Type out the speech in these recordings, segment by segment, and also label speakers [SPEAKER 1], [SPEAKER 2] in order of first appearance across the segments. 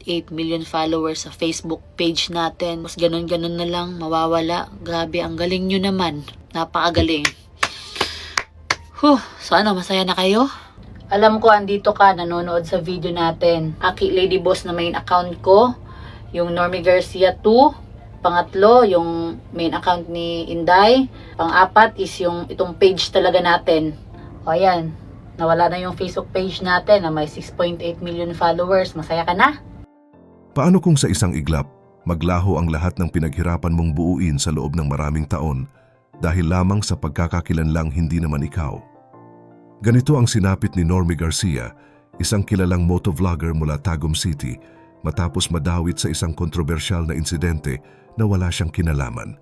[SPEAKER 1] 8 million followers sa Facebook page natin. Mas ganun-ganun na lang, mawawala. Grabe, ang galing nyo naman. Napakagaling. Huh, so ano, masaya na kayo? Alam ko, andito ka, nanonood sa video natin. Aki Lady Boss na main account ko. Yung Normie Garcia 2. Pangatlo, yung main account ni Inday. Pang-apat is yung itong page talaga natin. O ayan, nawala na yung Facebook page natin na may 6.8 million followers. Masaya ka na?
[SPEAKER 2] Paano kung sa isang iglap, maglaho ang lahat ng pinaghirapan mong buuin sa loob ng maraming taon dahil lamang sa pagkakakilanlang hindi naman ikaw? Ganito ang sinapit ni Normie Garcia, isang kilalang motovlogger mula Tagum City, matapos madawit sa isang kontrobersyal na insidente na wala siyang kinalaman.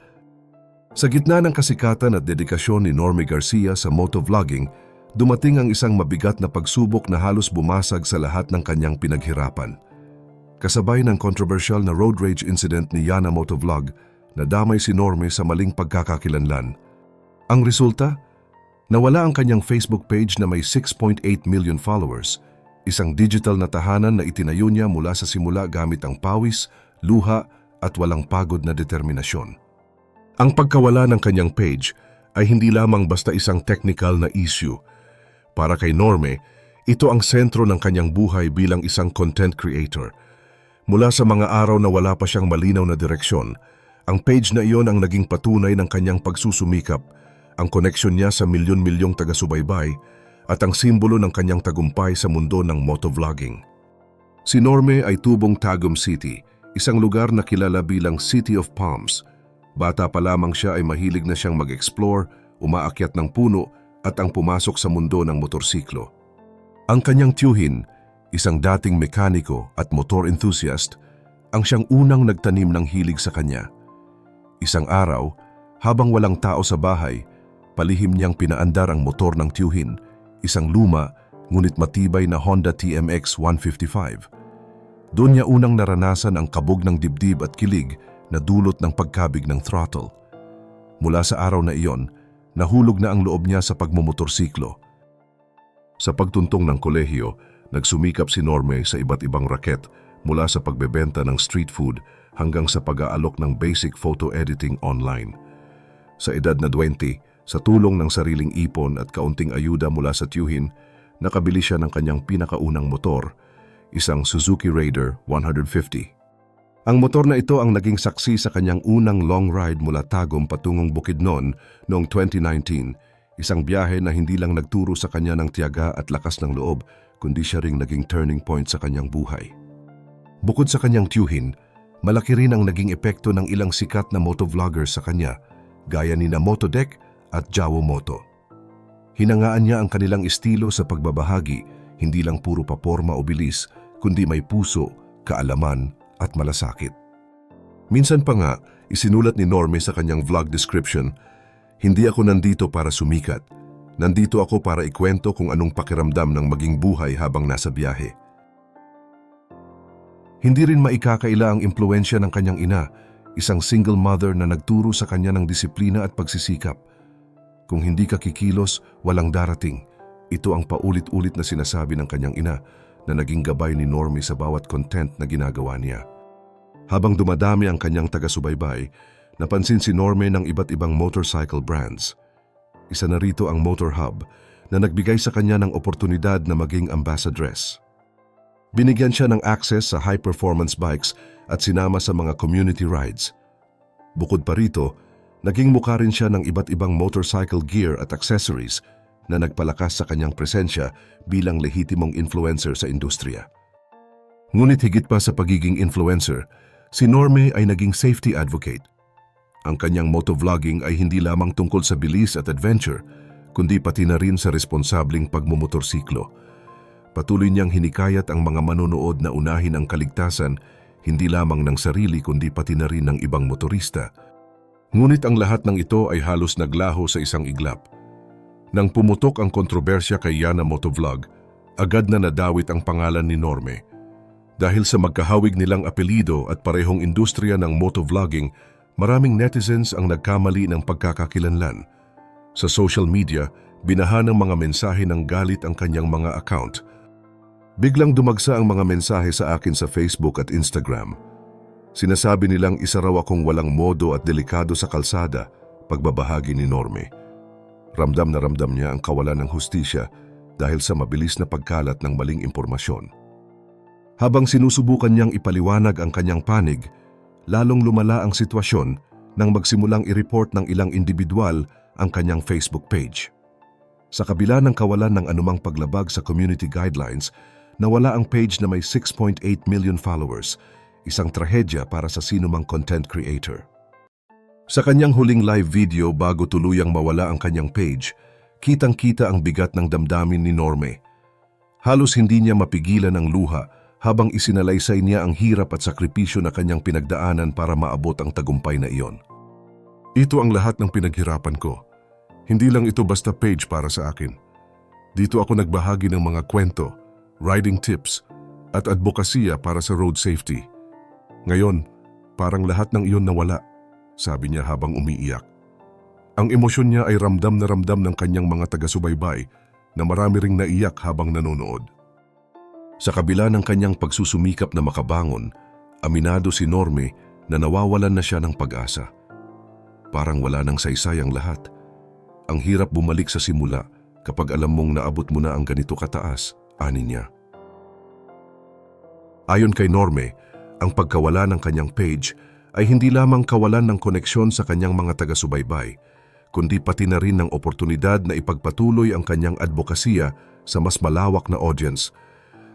[SPEAKER 2] Sa gitna ng kasikatan at dedikasyon ni Normie Garcia sa motovlogging, dumating ang isang mabigat na pagsubok na halos bumasag sa lahat ng kanyang pinaghirapan. Kasabay ng controversial na road rage incident ni Yana Motovlog, nadamay si Normie sa maling pagkakakilanlan. Ang resulta? Nawala ang kanyang Facebook page na may 6.8 million followers, isang digital na tahanan na itinayo niya mula sa simula gamit ang pawis, luha at walang pagod na determinasyon. Ang pagkawala ng kanyang page ay hindi lamang basta isang technical na issue. Para kay Norme, ito ang sentro ng kanyang buhay bilang isang content creator. Mula sa mga araw na wala pa siyang malinaw na direksyon, ang page na iyon ang naging patunay ng kanyang pagsusumikap, ang koneksyon niya sa milyon-milyong taga-subaybay at ang simbolo ng kanyang tagumpay sa mundo ng motovlogging. Si Norme ay tubong Tagum City, isang lugar na kilala bilang City of Palms. Bata pa lamang siya ay mahilig na siyang mag-explore, umaakyat ng puno at ang pumasok sa mundo ng motorsiklo. Ang kanyang tiyuhin, isang dating mekaniko at motor enthusiast, ang siyang unang nagtanim ng hilig sa kanya. Isang araw, habang walang tao sa bahay, palihim niyang pinaandar ang motor ng tiyuhin, isang luma ngunit matibay na Honda TMX 155. Doon niya unang naranasan ang kabog ng dibdib at kilig na dulot ng pagkabig ng throttle. Mula sa araw na iyon, nahulog na ang loob niya sa pagmumotorsiklo. Sa pagtuntong ng kolehiyo, nagsumikap si Norme sa iba't ibang raket mula sa pagbebenta ng street food hanggang sa pag-aalok ng basic photo editing online. Sa edad na 20, sa tulong ng sariling ipon at kaunting ayuda mula sa tiyuhin, nakabili siya ng kanyang pinakaunang motor, isang Suzuki Raider 150. Ang motor na ito ang naging saksi sa kanyang unang long ride mula Tagum patungong Bukidnon noong 2019, isang biyahe na hindi lang nagturo sa kanya ng tiyaga at lakas ng loob, kundi siya ring naging turning point sa kanyang buhay. Bukod sa kanyang tiyuhin, malaki rin ang naging epekto ng ilang sikat na motovloggers sa kanya, gaya ni na Motodek at Jawo Moto. Hinangaan niya ang kanilang estilo sa pagbabahagi, hindi lang puro paporma o bilis, kundi may puso, kaalaman at malasakit. Minsan pa nga, isinulat ni Norme sa kanyang vlog description, Hindi ako nandito para sumikat. Nandito ako para ikwento kung anong pakiramdam ng maging buhay habang nasa biyahe. Hindi rin maikakaila ang impluensya ng kanyang ina, isang single mother na nagturo sa kanya ng disiplina at pagsisikap. Kung hindi ka kikilos, walang darating. Ito ang paulit-ulit na sinasabi ng kanyang ina na naging gabay ni Normie sa bawat content na ginagawa niya. Habang dumadami ang kanyang taga-subaybay, napansin si Normie ng iba't ibang motorcycle brands. Isa na rito ang Motor Hub na nagbigay sa kanya ng oportunidad na maging ambassadress. Binigyan siya ng access sa high-performance bikes at sinama sa mga community rides. Bukod pa rito, naging mukha rin siya ng iba't ibang motorcycle gear at accessories na nagpalakas sa kanyang presensya bilang lehitimong influencer sa industriya. Ngunit higit pa sa pagiging influencer, si Norme ay naging safety advocate. Ang kanyang motovlogging ay hindi lamang tungkol sa bilis at adventure, kundi pati na rin sa responsabling pagmumotorsiklo. Patuloy niyang hinikayat ang mga manonood na unahin ang kaligtasan hindi lamang ng sarili kundi pati na rin ng ibang motorista. Ngunit ang lahat ng ito ay halos naglaho sa isang iglap. Nang pumutok ang kontrobersya kay Yana Motovlog, agad na nadawit ang pangalan ni Norme. Dahil sa magkahawig nilang apelido at parehong industriya ng motovlogging, maraming netizens ang nagkamali ng pagkakakilanlan. Sa social media, binaha ng mga mensahe ng galit ang kanyang mga account. Biglang dumagsa ang mga mensahe sa akin sa Facebook at Instagram. Sinasabi nilang isa raw akong walang modo at delikado sa kalsada pagbabahagi ni Norme. Ramdam na ramdam niya ang kawalan ng hustisya dahil sa mabilis na pagkalat ng maling impormasyon. Habang sinusubukan niyang ipaliwanag ang kanyang panig, lalong lumala ang sitwasyon nang magsimulang i-report ng ilang individual ang kanyang Facebook page. Sa kabila ng kawalan ng anumang paglabag sa community guidelines, nawala ang page na may 6.8 million followers, isang trahedya para sa sinumang content creator. Sa kanyang huling live video bago tuluyang mawala ang kanyang page, kitang-kita ang bigat ng damdamin ni Norme. Halos hindi niya mapigilan ang luha habang isinalaysay niya ang hirap at sakripisyo na kanyang pinagdaanan para maabot ang tagumpay na iyon. Ito ang lahat ng pinaghirapan ko. Hindi lang ito basta page para sa akin. Dito ako nagbahagi ng mga kwento, riding tips, at advokasya para sa road safety. Ngayon, parang lahat ng iyon nawala, sabi niya habang umiiyak. Ang emosyon niya ay ramdam na ramdam ng kanyang mga taga-subaybay na marami ring naiyak habang nanonood. Sa kabila ng kanyang pagsusumikap na makabangon, aminado si Norme na nawawalan na siya ng pag-asa. Parang wala nang saysay ang lahat. Ang hirap bumalik sa simula kapag alam mong naabot mo na ang ganito kataas, ani niya. Ayon kay Norme, ang pagkawala ng kanyang page ay hindi lamang kawalan ng koneksyon sa kanyang mga taga-subaybay, kundi pati na rin ng oportunidad na ipagpatuloy ang kanyang advokasya sa mas malawak na audience.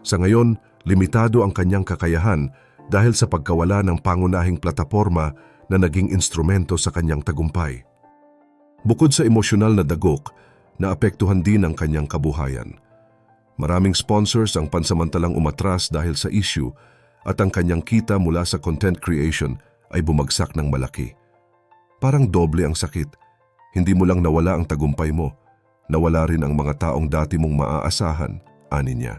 [SPEAKER 2] Sa ngayon, limitado ang kanyang kakayahan dahil sa pagkawala ng pangunahing plataporma na naging instrumento sa kanyang tagumpay. Bukod sa emosyonal na dagok, naapektuhan din ang kanyang kabuhayan. Maraming sponsors ang pansamantalang umatras dahil sa issue at ang kanyang kita mula sa content creation ay bumagsak ng malaki. Parang doble ang sakit. Hindi mo lang nawala ang tagumpay mo, nawala rin ang mga taong dati mong maaasahan, ani niya.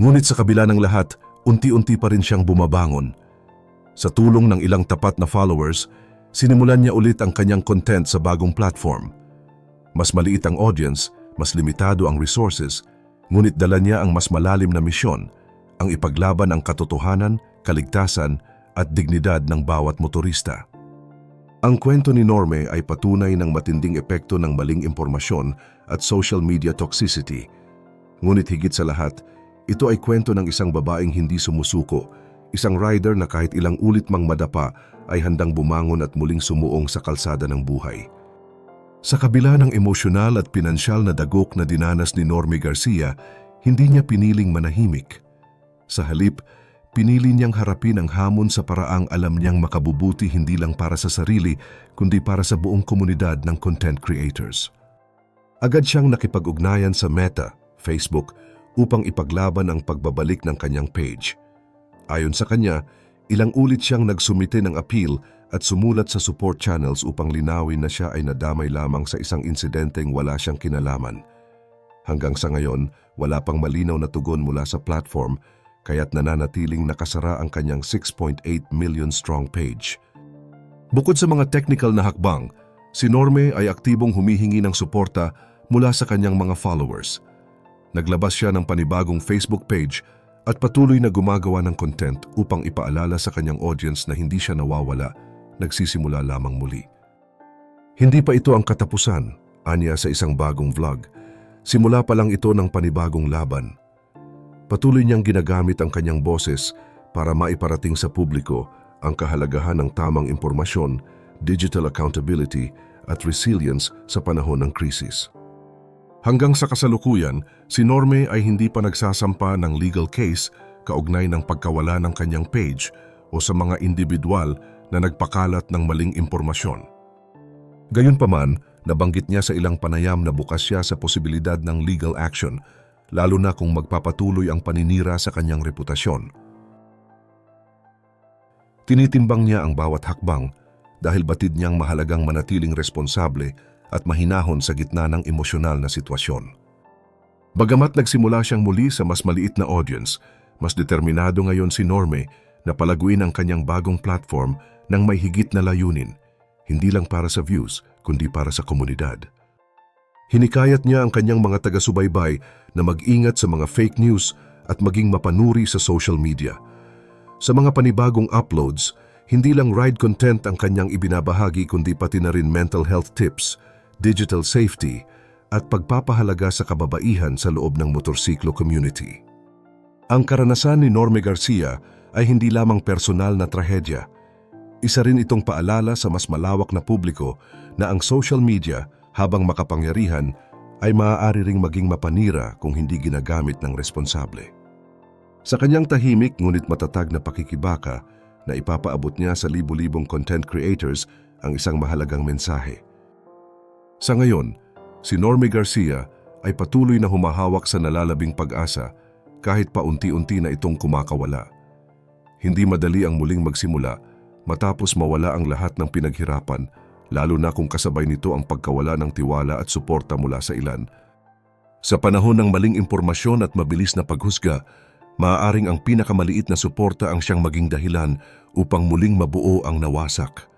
[SPEAKER 2] Ngunit sa kabila ng lahat, unti-unti pa rin siyang bumabangon. Sa tulong ng ilang tapat na followers, sinimulan niya ulit ang kanyang content sa bagong platform. Mas maliit ang audience, mas limitado ang resources, ngunit dala niya ang mas malalim na misyon, ang ipaglaban ang katotohanan, kaligtasan at dignidad ng bawat motorista. Ang kwento ni Norme ay patunay ng matinding epekto ng maling impormasyon at social media toxicity. Ngunit higit sa lahat, ito ay kwento ng isang babaeng hindi sumusuko, isang rider na kahit ilang ulit mang madapa ay handang bumangon at muling sumuong sa kalsada ng buhay. Sa kabila ng emosyonal at pinansyal na dagok na dinanas ni Norme Garcia, hindi niya piniling manahimik. Sa halip, pinili niyang harapin ang hamon sa paraang alam niyang makabubuti hindi lang para sa sarili, kundi para sa buong komunidad ng content creators. Agad siyang nakipag-ugnayan sa Meta, Facebook, upang ipaglaban ang pagbabalik ng kanyang page. Ayon sa kanya, ilang ulit siyang nagsumite ng appeal at sumulat sa support channels upang linawin na siya ay nadamay lamang sa isang insidenteng wala siyang kinalaman. Hanggang sa ngayon, wala pang malinaw na tugon mula sa platform kaya't nananatiling nakasara ang kanyang 6.8 million strong page. Bukod sa mga technical na hakbang, si Norme ay aktibong humihingi ng suporta mula sa kanyang mga followers. Naglabas siya ng panibagong Facebook page at patuloy na gumagawa ng content upang ipaalala sa kanyang audience na hindi siya nawawala, nagsisimula lamang muli. Hindi pa ito ang katapusan, anya sa isang bagong vlog. Simula pa lang ito ng panibagong laban. Patuloy niyang ginagamit ang kanyang boses para maiparating sa publiko ang kahalagahan ng tamang impormasyon, digital accountability at resilience sa panahon ng krisis. Hanggang sa kasalukuyan, si Norme ay hindi pa nagsasampa ng legal case kaugnay ng pagkawala ng kanyang page o sa mga individual na nagpakalat ng maling impormasyon. Gayunpaman, nabanggit niya sa ilang panayam na bukas siya sa posibilidad ng legal action, lalo na kung magpapatuloy ang paninira sa kanyang reputasyon. Tinitimbang niya ang bawat hakbang dahil batid niyang mahalagang manatiling responsable at mahinahon sa gitna ng emosyonal na sitwasyon. Bagamat nagsimula siyang muli sa mas maliit na audience, mas determinado ngayon si Norme na palaguin ang kanyang bagong platform ng may higit na layunin, hindi lang para sa views, kundi para sa komunidad. Hinikayat niya ang kanyang mga taga-subaybay na mag-ingat sa mga fake news at maging mapanuri sa social media. Sa mga panibagong uploads, hindi lang ride content ang kanyang ibinabahagi kundi pati na rin mental health tips, digital safety, at pagpapahalaga sa kababaihan sa loob ng motorsiklo community. Ang karanasan ni Norme Garcia ay hindi lamang personal na trahedya. Isa rin itong paalala sa mas malawak na publiko na ang social media habang makapangyarihan ay maaari ring maging mapanira kung hindi ginagamit ng responsable. Sa kanyang tahimik ngunit matatag na pakikibaka na ipapaabot niya sa libu-libong content creators ang isang mahalagang mensahe. Sa ngayon, si Normie Garcia ay patuloy na humahawak sa nalalabing pag-asa kahit paunti-unti na itong kumakawala. Hindi madali ang muling magsimula matapos mawala ang lahat ng pinaghirapan lalo na kung kasabay nito ang pagkawala ng tiwala at suporta mula sa ilan. Sa panahon ng maling impormasyon at mabilis na paghusga, maaaring ang pinakamaliit na suporta ang siyang maging dahilan upang muling mabuo ang nawasak.